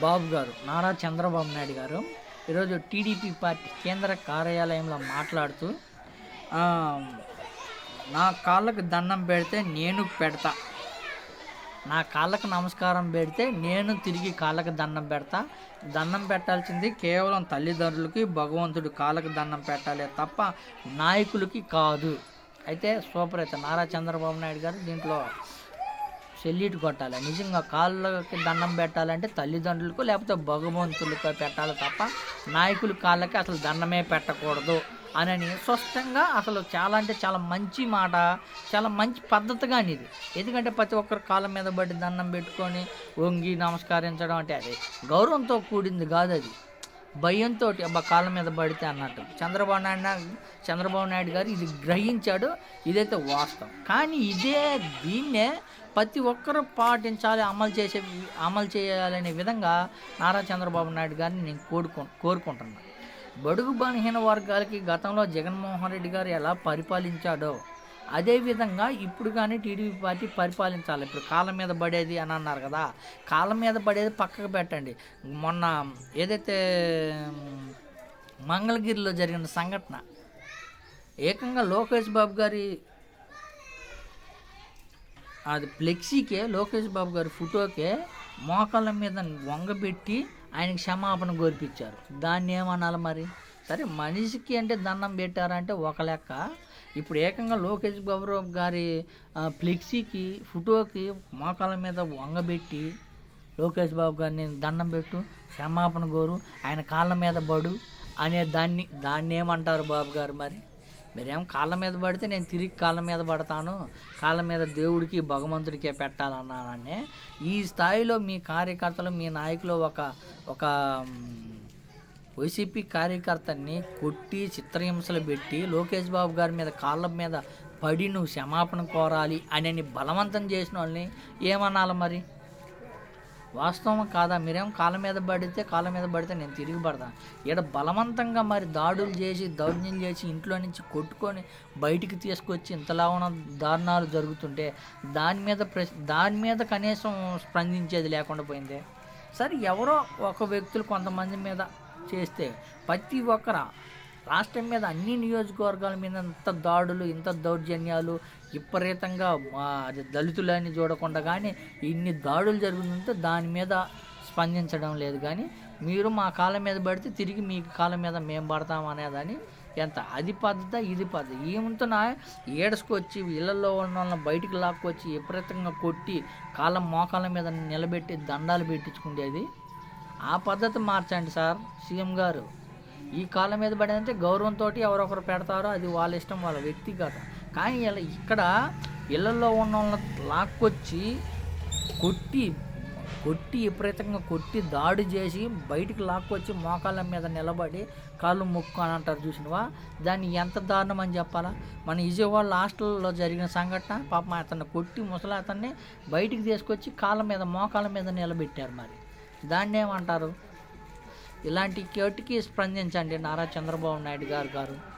బాబు గారు నారా చంద్రబాబు నాయుడు గారు ఈరోజు టీడీపీ పార్టీ కేంద్ర కార్యాలయంలో మాట్లాడుతూ నా కాళ్ళకు దండం పెడితే నేను పెడతా. నా కాళ్ళకు నమస్కారం పెడితే నేను తిరిగి కాళ్ళకు దండం పెడతా. దండం పెట్టాల్సింది కేవలం తల్లిదండ్రులకి భగవంతుడు కాళ్ళకు దండం పెట్టాలి తప్ప నాయకులకి కాదు. అయితే సూపర్ అయితే నారా చంద్రబాబు నాయుడు గారు దీంట్లో సెల్యూట్ కొట్టాలి. నిజంగా కాళ్ళకి దండం పెట్టాలంటే తల్లిదండ్రులకు లేకపోతే భగవంతులకు పెట్టాలి తప్ప నాయకుల కాళ్ళకి అసలు దండమే పెట్టకూడదు అని స్పష్టంగా అసలు చాలా అంటే చాలా మంచి మాట చాలా మంచి పద్ధతిగా ఇది ఎందుకంటే ప్రతి ఒక్కరు కాళ్ళ మీద పడి దండం పెట్టుకొని వంగి నమస్కరించడం అంటే అది. గౌరవంతో కూడింది కాదు అది. భయంతో అబ్బా కాళ్ళ మీద పడితే అన్నట్టు. చంద్రబాబు నాయుడు చంద్రబాబు నాయుడు గారు ఇది గ్రహించాడు ఇదైతే వాస్తవం. కానీ ఇదే దీన్నే ప్రతి ఒక్కరూ పాటించాలి అమలు చేసే అమలు చేయాలనే విధంగా నారా చంద్రబాబు నాయుడు గారిని నేను కోరుకు కోరుకుంటున్నాను బడుగు బలహీన వర్గాలకి గతంలో జగన్మోహన్ రెడ్డి గారు ఎలా పరిపాలించాడో అదేవిధంగా ఇప్పుడు కానీ టీడీపీ పార్టీ పరిపాలించాలి. ఇప్పుడు కాళ్ళ మీద పడేది అని అన్నారు కదా కాళ్ళ మీద పడేది పక్కకు పెట్టండి. మొన్న ఏదైతే మంగళగిరిలో జరిగిన సంఘటన ఏకంగా లోకేష్ బాబు గారి అది ఫ్లెక్సీకే లోకేష్ బాబు గారి ఫోటోకే మోకాళ్ళ మీద వంగబెట్టి ఆయనకి క్షమాపణ కోరిపించారు. దాన్ని ఏమనాలి మరి? సరే మనిషికి అంటే దండం పెట్టారంటే ఒక లెక్క. ఇప్పుడు ఏకంగా లోకేష్ బాబు గారి ఫ్లెక్సీకి ఫోటోకి మోకాళ్ళ మీద వంగబెట్టి లోకేష్ బాబు గారిని దండం పెట్టు క్షమాపణ గోరు ఆయన కాళ్ళ మీద పడు అనే దాన్ని దాన్ని ఏమంటారు బాబు గారు మరి? మీరేం కాళ్ళ మీద పడితే నేను తిరిగి కాళ్ళ మీద పడతాను కాళ్ళ మీద దేవుడికి భగవంతుడికే పెట్టాలన్నానని ఈ స్థాయిలో మీ కార్యకర్తలు మీ నాయకులు ఒక ఒక వైసీపీ కార్యకర్తని కొట్టి చిత్రహింసలు పెట్టి లోకేష్ బాబు గారి మీద కాళ్ళ మీద పడి నువ్వు క్షమాపణ కోరాలి అని బలవంతం చేసిన వాళ్ళని ఏమనాలి మరి? వాస్తవం కాదా? మీరేం కాళ్ళ మీద పడితే కాళ్ళ మీద పడితే నేను తిరిగి పడతాను ఇక్కడ బలవంతంగా మరి దాడులు చేసి దౌర్జన్యం చేసి ఇంట్లో నుంచి కొట్టుకొని బయటికి తీసుకొచ్చి ఇంతలా ఉన్న దారుణాలు జరుగుతుంటే దాని మీద ప్రశ్ దాని మీద కనీసం స్పందించేది లేకుండా పోయింది. సరే ఎవరో ఒక వ్యక్తులు కొంతమంది మీద చేస్తే ప్రతి ఒక్కర రాష్ట్రం మీద అన్ని నియోజకవర్గాల మీద ఇంత దాడులు ఇంత దౌర్జన్యాలు విపరీతంగా అది దళితులని చూడకుండా కానీ ఇన్ని దాడులు జరుగుతుంటే దాని మీద స్పందించడం లేదు. కానీ మీరు మా కాళ్ళ మీద పడితే తిరిగి మీ కాళ్ళ మీద మేము పడతాం అనేదని ఎంత అది పద్ధత ఇది పద్ధతి ఏముంటున్నా ఏడసుకొచ్చి ఇళ్ళలో ఉన్న వాళ్ళని బయటికి లాక్కొచ్చి విపరీతంగా కొట్టి కాళ్ళ మోకాళ్ళ మీద నిలబెట్టి దండాలు పెట్టించుకునేది ఆ పద్ధతి మార్చండి సార్ సీఎం గారు. ఈ కాలం మీద పడేదంటే గౌరవంతో ఎవరొకరు పెడతారో అది వాళ్ళ ఇష్టం వాళ్ళ వ్యక్తిగతం కానీ ఇలా ఇక్కడ ఇళ్ళలో ఉన్న వాళ్ళని లాక్కొచ్చి కొట్టి కొట్టి విపరీతంగా కొట్టి దాడి చేసి బయటికి లాక్కొచ్చి మోకాళ్ళ మీద నిలబడి కాళ్ళు ముక్కు అని అంటారు చూసినవా? దాన్ని ఎంత దారుణం అని చెప్పాలా? మన విజయవాడ హాస్టల్లో జరిగిన సంఘటన పాపం అతన్ని కొట్టి ముసలి అతన్ని బయటికి తీసుకొచ్చి కాళ్ళ మీద మోకాళ్ళ మీద నిలబెట్టారు మరి. దాన్ని ఏమంటారు? ఇలాంటి కేటుకి స్పందించండి నారా చంద్రబాబు నాయుడు గారు గారు.